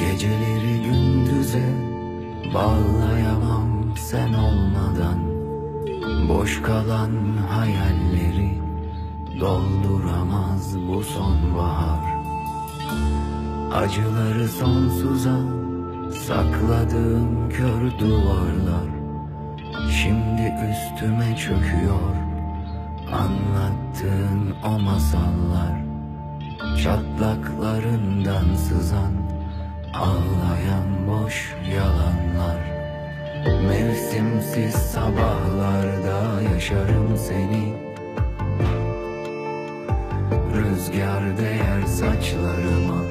Geceleri gündüze bağlayamam sen olmadan. Boş kalan hayalleri dolduramaz bu sonbahar. Acıları sonsuza sakladığım kör duvarlar Şimdi üstüme çöküyor. Anlattığın o masallar Çatlaklarından sızan Ağlayan boş yalanlar Mevsimsiz sabahlarda yaşarım seni Rüzgar değer saçlarıma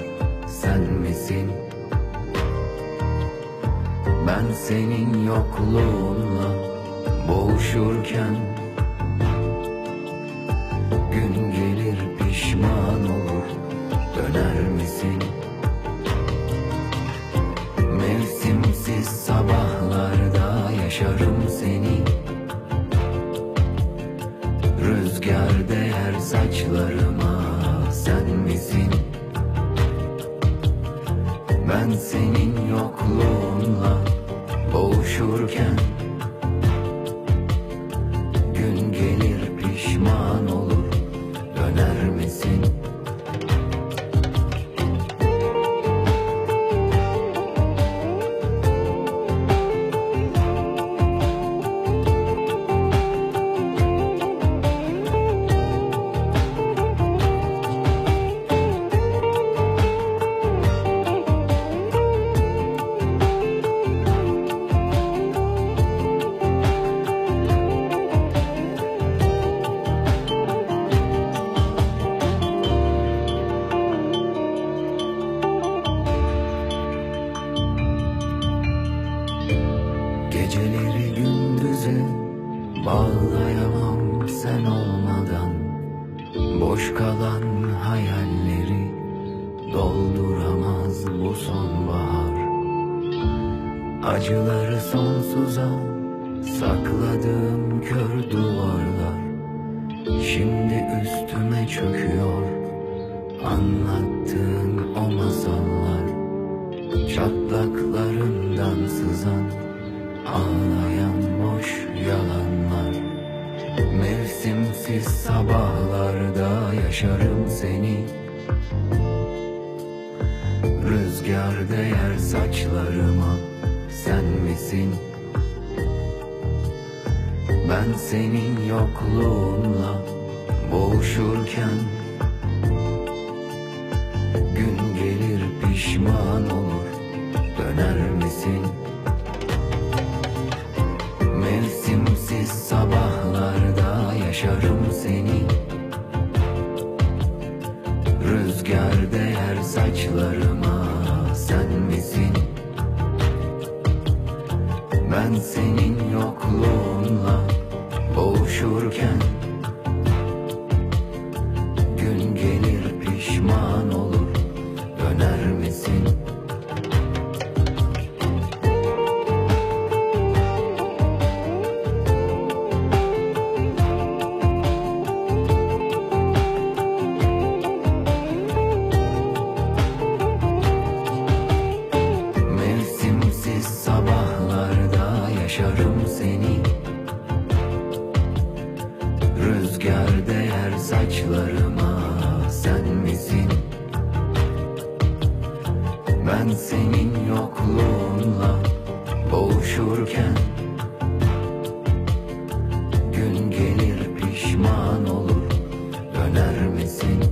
Sen misin? Ben senin yokluğunla boğuşurken Gün gelir pişman olur Döner misin? Rüzgar değer saçlarıma sen misin? Ben senin yokluğunla boğuşurken bağlayamam sen olmadan. Boş kalan hayalleri dolduramaz bu sonbahar. Acıları sonsuza sakladığım kör duvarlar Şimdi üstüme çöküyor. Anlattığın Mevsimsiz sabahlarda yaşarım seni Rüzgar değer saçlarıma Sen misin? Ben senin yokluğunla boğuşurken saçlarıma sen misin? Ben senin yokluğunla boğuşurken rüzgar değer saçlarıma sen misin? Ben senin yokluğunla boğuşurken Gün gelir pişman olur döner misin?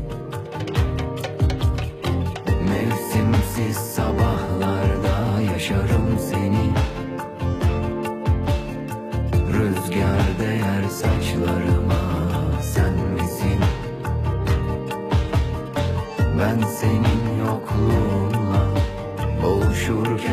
Mevsimsiz sabahlarda yaşarım seni Rüzgar değer saçlarım ben senin yokluğunla boğuşurken